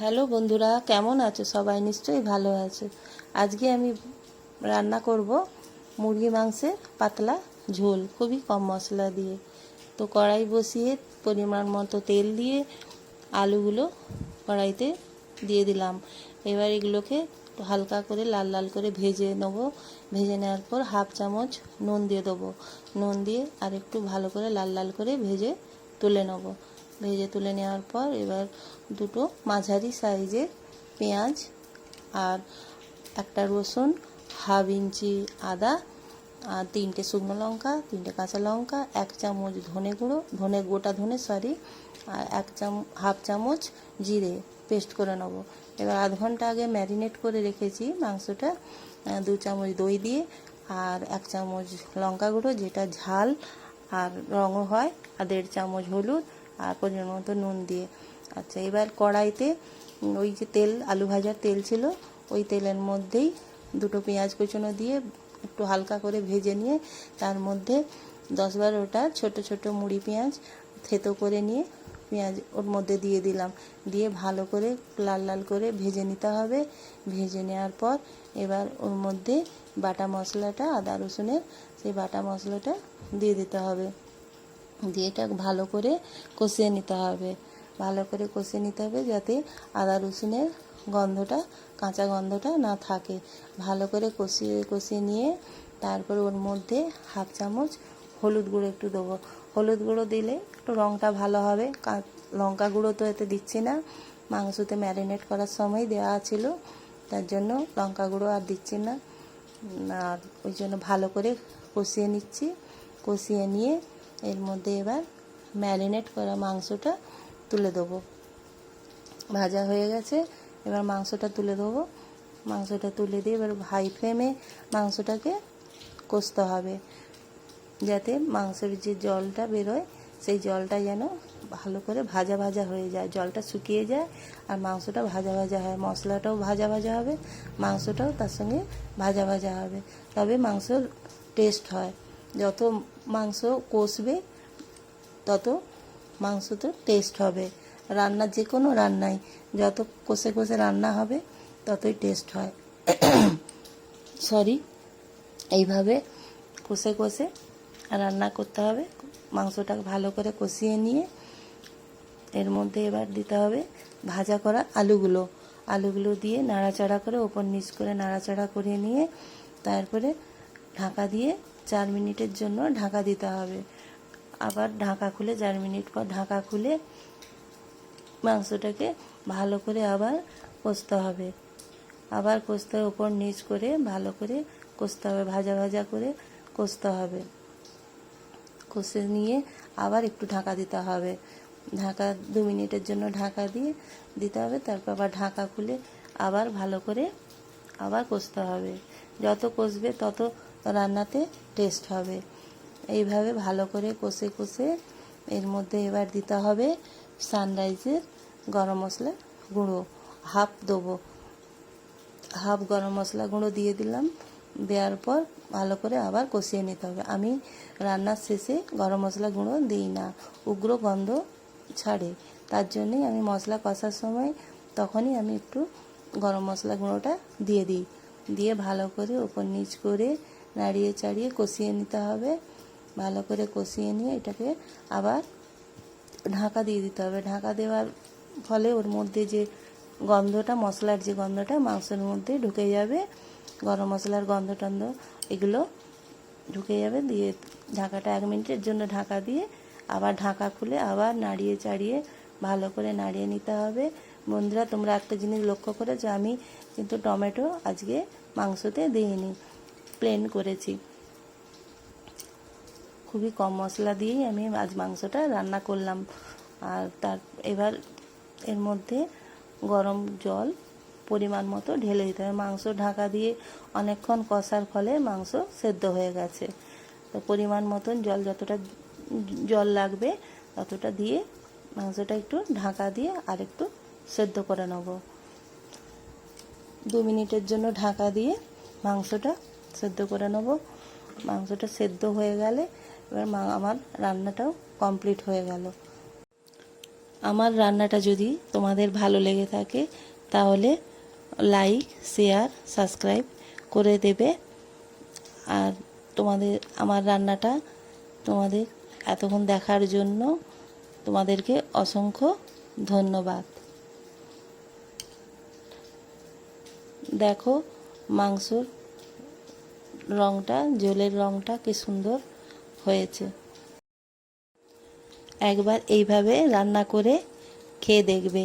Hello বন্ধুরা, কেমন আছো? সবাই নিশ্চয়ই ভালো আছো। আজকে আমি রান্না করব মুরগি মাংসের পাতলা ঝোল, খুবই কম মশলা দিয়ে। তো কড়াই বসিয়ে পরিমাণ মতো তেল দিয়ে আলুগুলো কড়াইতে দিয়ে দিলাম। এবার এগুলোকে হালকা করে লাল লাল করে ভেজে নেব। ভেজে নেওয়ার পর হাফ চামচ নুন দিয়ে দেবো। নুন দিয়ে আর একটু ভালো করে লাল লাল করে ভেজে তুলে নেব। ভেজে তুলে নেওয়ার পর এবার দুটো মাঝারি সাইজের পেঁয়াজ আর একটা রসুন, হাফ ইঞ্চি আদা, আর তিনটে শুকনো লঙ্কা, তিনটে কাঁচা লঙ্কা, এক চামচ ধনে গুঁড়ো, ধনে গোটা ধনে সরি আর এক চাম, হাফ চামচ জিরে পেস্ট করে নেব। এবার আধ ঘণ্টা আগে ম্যারিনেট করে রেখেছি মাংসটা দু চামচ দই দিয়ে আর এক চামচ লঙ্কা গুঁড়ো, যেটা ঝাল আর রঙও হয়, আর দেড় চামচ হলুদ আর পরিমাণ মতো নুন দিয়ে। আচ্ছা এবার কড়াইতে ওই যে তেল, আলু ভাজার তেল ছিল, ওই তেলের মধ্যেই দুটো পেঁয়াজ কুচনো দিয়ে একটু হালকা করে ভেজে নিয়ে তার মধ্যে দশ বারোটা ছোট ছোট মুড়ি পেঁয়াজ থেতো করে নিয়ে পেঁয়াজ ওর মধ্যে দিয়ে দিলাম। দিয়ে ভালো করে লাল লাল করে ভেজে নিতে হবে। ভেজে নেওয়ার পর এবার ওর মধ্যে বাটা মশলাটা, আদা রসুনের সেই বাটা মশলাটা দিয়ে দিতে হবে। দিয়ে এটা ভালো করে কষিয়ে নিতে হবে। ভালো করে কষিয়ে নিতে হবে যাতে আদা রসুনের গন্ধটা, কাঁচা গন্ধটা না থাকে। ভালো করে কষিয়ে কষিয়ে নিয়ে তারপর ওর মধ্যে হাফ চামচ হলুদ গুঁড়ো একটু দেবো। হলুদ গুঁড়ো দিলে একটু রঙটা ভালো হবে। লঙ্কা গুঁড়ো তো এতে দিচ্ছি না। মাংসতে ম্যারিনেট করার সময় দেওয়া ছিল। তার জন্য লঙ্কা গুঁড়ো আর দিচ্ছি না। আর ওই জন্য ভালো করে কষিয়ে নিচ্ছি। কষিয়ে নিয়ে এর মধ্যে এবার ম্যারিনেট করা মাংসটা তুলে দেবো। ভাজা হয়ে গেছে, এবার মাংসটা তুলে দেবো। মাংসটা তুলে দিয়ে এবার হাই ফ্লেমে মাংসটাকে কষতে হবে, যাতে মাংসের যে জলটা বেরোয়, সেই জলটা যেন ভালো করে ভাজা ভাজা হয়ে যায়, জলটা শুকিয়ে যায় আর মাংসটা ভাজা ভাজা হয়। মশলাটাও ভাজা ভাজা হবে, মাংসটাও তার সঙ্গে ভাজা ভাজা হবে, তবে মাংসর টেস্ট হয়। যত মাংস কষবে, তত মাংস তো টেস্ট হবে। রান্না যে কোনো রান্নাই, যত কষে কষে রান্না হবে, ততই টেস্ট হয়। সরি এইভাবে কষে কষে রান্না করতে হবে। মাংসটা ভালো করে কষিয়ে নিয়ে এর মধ্যে এবার দিতে হবে ভাজা করা আলুগুলো। আলুগুলো দিয়ে নাড়াচাড়া করে, ওপর নিচ করে নাড়াচাড়া করে নিয়ে, তারপরে ঢাকা দিয়ে চার মিনিটের জন্য ঢাকা দিতে হবে। আবার ঢাকা খুলে চার মিনিট পর ঢাকা খুলে মাংসটাকে ভালো করে আবার কষতে হবে। আবার কষতে ওপর নিচ করে ভালো করে কষতে হবে, ভাজা ভাজা করে কষতে হবে। কষে নিয়ে আবার একটু ঢাকা দিতে হবে। ঢাকা দু মিনিটের জন্য ঢাকা দিয়ে দিতে হবে, তারপর আবার ঢাকা খুলে আবার ভালো করে আবার কষতে হবে। যত কষবে তত রান্নাতে টেস্ট হবে। এইভাবে ভালো করে কষে কষে এর মধ্যে এবার দিতে হবে সানরাইজের গরম মশলা গুঁড়ো। হাফ দেবো। হাফ গরম মশলা গুঁড়ো দিয়ে দিলাম। দেওয়ার পর ভালো করে আবার কষিয়ে নিতে হবে। আমি রান্নার শেষে গরম মশলা গুঁড়ো দিই না। উগ্র গন্ধ ছাড়ে। তার জন্যই আমি মশলা কষার সময় তখনই আমি একটু গরম মশলা গুঁড়োটা দিয়ে দিই। দিয়ে ভালো করে ওপর নিচ করে নাড়িয়ে চাড়িয়ে কষিয়ে নিতে হবে। ভালো করে কষিয়ে নিয়ে এটাকে আবার ঢাকা দিয়ে দিতে হবে। ঢাকা দেওয়ার ফলে ওর মধ্যে যে গন্ধটা, মশলার যে গন্ধটা, মাংসের মধ্যে ঢুকে যাবে। গরম মশলার গন্ধ টন্ধ এগুলো ঢুকে যাবে। দিয়ে ঢাকাটা এক মিনিটের জন্য ঢাকা দিয়ে আবার ঢাকা খুলে আবার নাড়িয়ে চাড়িয়ে ভালো করে নাড়িয়ে নিতে হবে। বন্ধুরা, তোমরা একটা জিনিস লক্ষ্য করেছ? আমি কিন্তু টমেটো আজকে মাংসতে দিইনি। প্লেন করেছি। খুবই কম মশলা দিয়েই আমি আজ মাংসটা রান্না করলাম। আর তার, এবার এর মধ্যে গরম জল পরিমাণ মতো ঢেলে দিতে হবে। মাংস ঢাকা দিয়ে অনেকক্ষণ কষার ফলে মাংস সেদ্ধ হয়ে গেছে। তো পরিমাণ মতন জল যতটা জল লাগবে ততটা দিয়ে মাংসটা একটু ঢাকা দিয়ে আর একটু সেদ্ধ করে নেব। দু মিনিটের জন্য ঢাকা দিয়ে মাংসটা সেদ্ধ করে নেব। মাংসটা সেদ্ধ হয়ে গেলে এবার মা, আমার রান্নাটাও কমপ্লিট হয়ে গেল। আমার রান্নাটা যদি তোমাদের ভালো লেগে থাকে, তাহলে লাইক শেয়ার সাবস্ক্রাইব করে দেবে। আর তোমাদের, আমার রান্নাটা তোমাদের এতক্ষণ দেখার জন্য তোমাদেরকে অসংখ্য ধন্যবাদ। দেখো, মাংসর রঙটা জলের রঙটা কি সুন্দর হয়েছে। একবার এইভাবে রান্না করে খেয়ে দেখবে।